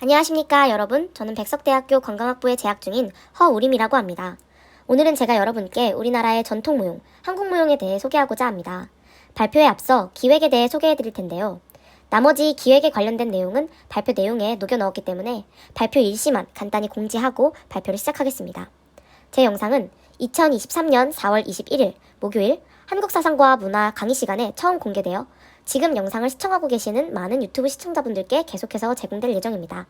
안녕하십니까 여러분. 저는 백석대학교 관광학부에 재학 중인 허우림이라고 합니다. 오늘은 제가 여러분께 우리나라의 전통 무용, 한국 무용에 대해 소개하고자 합니다. 발표에 앞서 기획에 대해 소개해 드릴 텐데요. 나머지 기획에 관련된 내용은 발표 내용에 녹여 넣었기 때문에 발표 일시만 간단히 공지하고 발표를 시작하겠습니다. 제 영상은 2023년 4월 21일 목요일 한국사상과 문화 강의 시간에 처음 공개되어 지금 영상을 시청하고 계시는 많은 유튜브 시청자분들께 계속해서 제공될 예정입니다.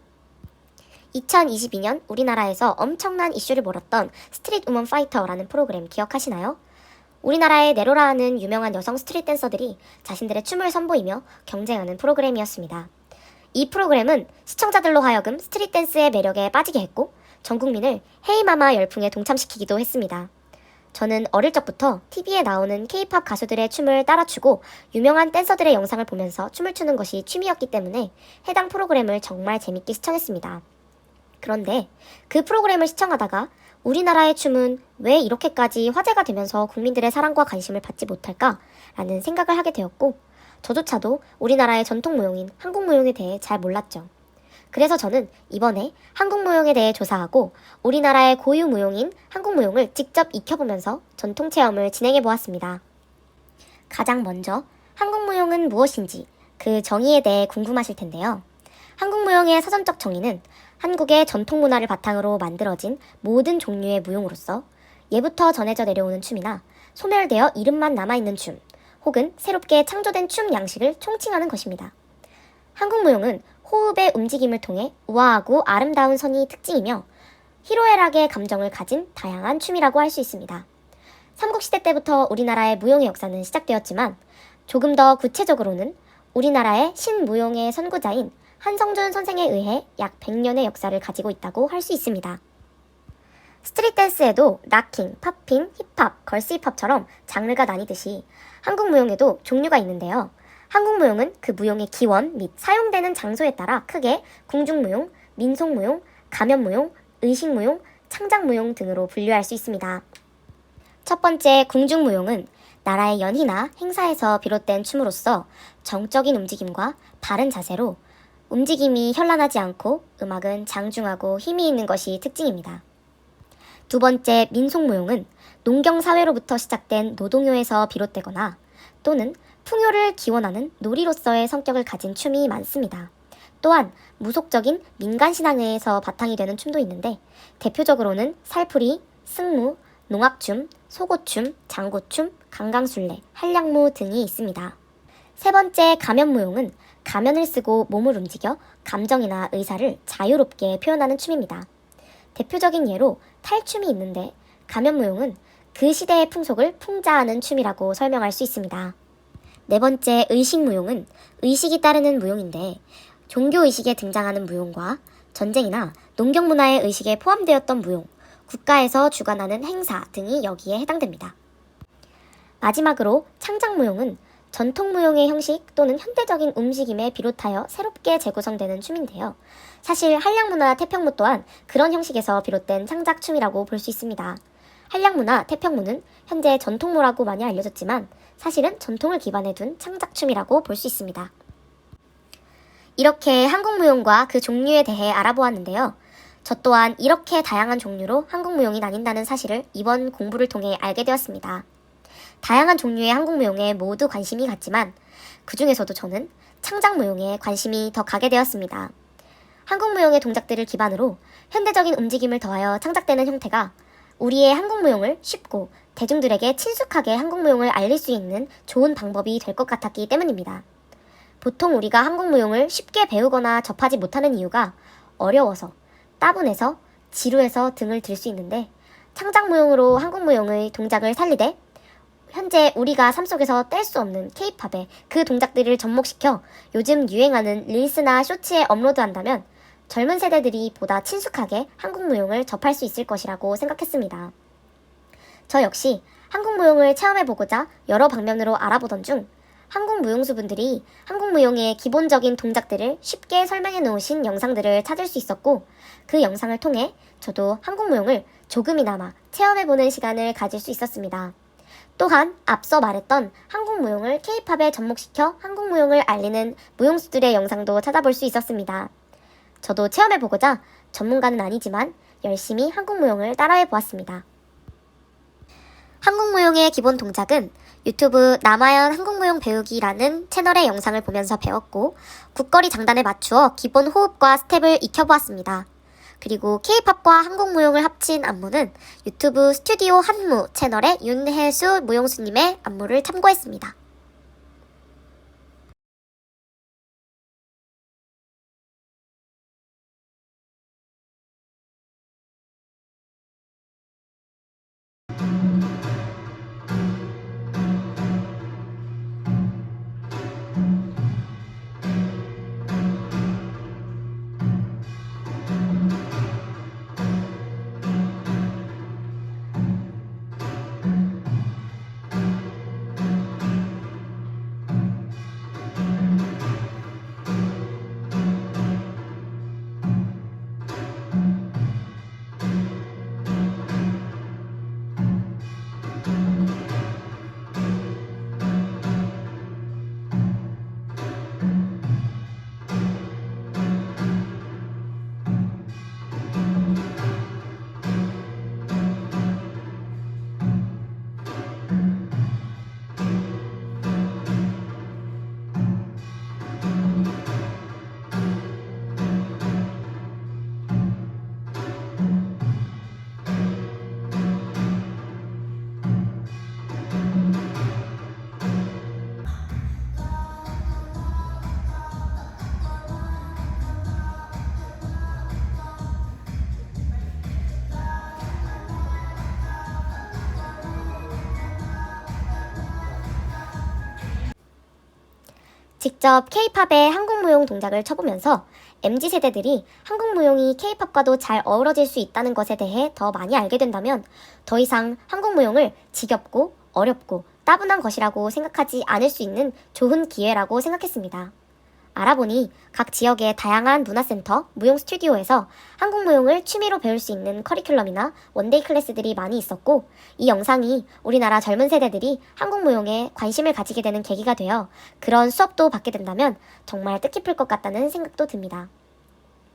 2022년 우리나라에서 엄청난 이슈를 몰았던 스트릿 우먼 파이터라는 프로그램 기억하시나요? 우리나라의 네로라는 유명한 여성 스트릿 댄서들이 자신들의 춤을 선보이며 경쟁하는 프로그램이었습니다. 이 프로그램은 시청자들로 하여금 스트릿 댄스의 매력에 빠지게 했고 전 국민을 헤이마마 열풍에 동참시키기도 했습니다. 저는 어릴 적부터 TV에 나오는 K-팝 가수들의 춤을 따라추고 유명한 댄서들의 영상을 보면서 춤을 추는 것이 취미였기 때문에 해당 프로그램을 정말 재밌게 시청했습니다. 그런데 그 프로그램을 시청하다가 우리나라의 춤은 왜 이렇게까지 화제가 되면서 국민들의 사랑과 관심을 받지 못할까? 라는 생각을 하게 되었고, 저조차도 우리나라의 전통 무용인 한국 무용에 대해 잘 몰랐죠. 그래서 저는 이번에 한국 무용에 대해 조사하고 우리나라의 고유 무용인 한국 무용을 직접 익혀보면서 전통 체험을 진행해 보았습니다. 가장 먼저 한국 무용은 무엇인지 그 정의에 대해 궁금하실 텐데요. 한국 무용의 사전적 정의는 한국의 전통 문화를 바탕으로 만들어진 모든 종류의 무용으로서 예부터 전해져 내려오는 춤이나 소멸되어 이름만 남아있는 춤, 혹은 새롭게 창조된 춤 양식을 총칭하는 것입니다. 한국 무용은 호흡의 움직임을 통해 우아하고 아름다운 선이 특징이며 희로애락의 감정을 가진 다양한 춤이라고 할 수 있습니다. 삼국시대 때부터 우리나라의 무용의 역사는 시작되었지만 조금 더 구체적으로는 우리나라의 신무용의 선구자인 한성준 선생에 의해 약 100년의 역사를 가지고 있다고 할 수 있습니다. 스트릿 댄스에도 락킹, 팝핑, 힙합, 걸스 힙합처럼 장르가 나뉘듯이 한국 무용에도 종류가 있는데요. 한국 무용은 그 무용의 기원 및 사용되는 장소에 따라 크게 궁중무용, 민속무용, 가면무용, 의식무용, 창작무용 등으로 분류할 수 있습니다. 첫 번째 궁중무용은 나라의 연희나 행사에서 비롯된 춤으로서 정적인 움직임과 바른 자세로 움직임이 현란하지 않고 음악은 장중하고 힘이 있는 것이 특징입니다. 두 번째 민속무용은 농경사회로부터 시작된 노동요에서 비롯되거나 또는 풍요를 기원하는 놀이로서의 성격을 가진 춤이 많습니다. 또한 무속적인 민간신앙에서 바탕이 되는 춤도 있는데 대표적으로는 살풀이, 승무, 농악춤, 소고춤, 장구춤, 강강술래, 한량무 등이 있습니다. 세 번째 가면무용은 가면을 쓰고 몸을 움직여 감정이나 의사를 자유롭게 표현하는 춤입니다. 대표적인 예로 탈춤이 있는데 가면무용은 그 시대의 풍속을 풍자하는 춤이라고 설명할 수 있습니다. 네 번째 의식 무용은 의식이 따르는 무용인데 종교 의식에 등장하는 무용과 전쟁이나 농경 문화의 의식에 포함되었던 무용, 국가에서 주관하는 행사 등이 여기에 해당됩니다. 마지막으로 창작무용은 전통무용의 형식 또는 현대적인 움직임에 비롯하여 새롭게 재구성되는 춤인데요. 사실 한량문화 태평무 또한 그런 형식에서 비롯된 창작춤이라고 볼 수 있습니다. 한량문화 태평무는 현재 전통무라고 많이 알려졌지만 사실은 전통을 기반에 둔 창작춤이라고 볼 수 있습니다. 이렇게 한국 무용과 그 종류에 대해 알아보았는데요. 저 또한 이렇게 다양한 종류로 한국 무용이 나뉜다는 사실을 이번 공부를 통해 알게 되었습니다. 다양한 종류의 한국 무용에 모두 관심이 갔지만 그 중에서도 저는 창작 무용에 관심이 더 가게 되었습니다. 한국 무용의 동작들을 기반으로 현대적인 움직임을 더하여 창작되는 형태가 우리의 한국 무용을 쉽고 대중들에게 친숙하게 한국 무용을 알릴 수 있는 좋은 방법이 될 것 같았기 때문입니다. 보통 우리가 한국 무용을 쉽게 배우거나 접하지 못하는 이유가 어려워서, 따분해서, 지루해서 등을 들 수 있는데 창작 무용으로 한국 무용의 동작을 살리되 현재 우리가 삶 속에서 뗄 수 없는 케이팝의 그 동작들을 접목시켜 요즘 유행하는 릴스나 쇼츠에 업로드한다면 젊은 세대들이 보다 친숙하게 한국 무용을 접할 수 있을 것이라고 생각했습니다. 저 역시 한국 무용을 체험해보고자 여러 방면으로 알아보던 중 한국 무용수분들이 한국 무용의 기본적인 동작들을 쉽게 설명해 놓으신 영상들을 찾을 수 있었고 그 영상을 통해 저도 한국 무용을 조금이나마 체험해보는 시간을 가질 수 있었습니다. 또한 앞서 말했던 한국 무용을 케이팝에 접목시켜 한국 무용을 알리는 무용수들의 영상도 찾아볼 수 있었습니다. 저도 체험해보고자 전문가는 아니지만 열심히 한국무용을 따라해 보았습니다. 한국무용의 기본 동작은 유튜브 남아연 한국무용 배우기라는 채널의 영상을 보면서 배웠고 국거리 장단에 맞추어 기본 호흡과 스텝을 익혀보았습니다. 그리고 K-팝과 한국무용을 합친 안무는 유튜브 스튜디오 한무 채널의 윤혜수 무용수님의 안무를 참고했습니다. 직접 K-팝의 한국 무용 동작을 쳐보면서 MZ 세대들이 한국 무용이 K-팝과도 잘 어우러질 수 있다는 것에 대해 더 많이 알게 된다면 더 이상 한국 무용을 지겹고 어렵고 따분한 것이라고 생각하지 않을 수 있는 좋은 기회라고 생각했습니다. 알아보니 각 지역의 다양한 문화센터, 무용 스튜디오에서 한국 무용을 취미로 배울 수 있는 커리큘럼이나 원데이 클래스들이 많이 있었고 이 영상이 우리나라 젊은 세대들이 한국 무용에 관심을 가지게 되는 계기가 되어 그런 수업도 받게 된다면 정말 뜻깊을 것 같다는 생각도 듭니다.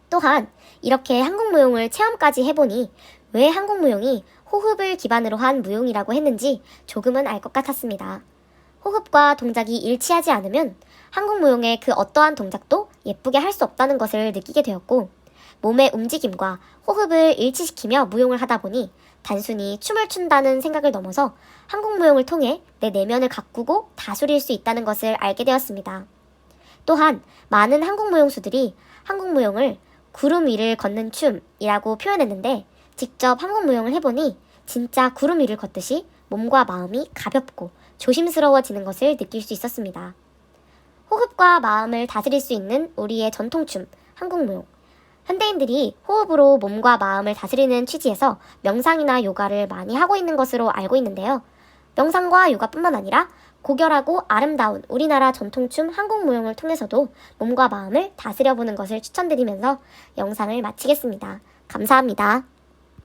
또한 이렇게 한국 무용을 체험까지 해보니 왜 한국 무용이 호흡을 기반으로 한 무용이라고 했는지 조금은 알 것 같았습니다. 호흡과 동작이 일치하지 않으면 한국 무용의 그 어떠한 동작도 예쁘게 할 수 없다는 것을 느끼게 되었고 몸의 움직임과 호흡을 일치시키며 무용을 하다 보니 단순히 춤을 춘다는 생각을 넘어서 한국 무용을 통해 내 내면을 가꾸고 다스릴 수 있다는 것을 알게 되었습니다. 또한 많은 한국 무용수들이 한국 무용을 구름 위를 걷는 춤이라고 표현했는데 직접 한국 무용을 해보니 진짜 구름 위를 걷듯이 몸과 마음이 가볍고 조심스러워지는 것을 느낄 수 있었습니다. 호흡과 마음을 다스릴 수 있는 우리의 전통춤, 한국무용. 현대인들이 호흡으로 몸과 마음을 다스리는 취지에서 명상이나 요가를 많이 하고 있는 것으로 알고 있는데요. 명상과 요가뿐만 아니라 고결하고 아름다운 우리나라 전통춤 한국무용을 통해서도 몸과 마음을 다스려보는 것을 추천드리면서 영상을 마치겠습니다. 감사합니다.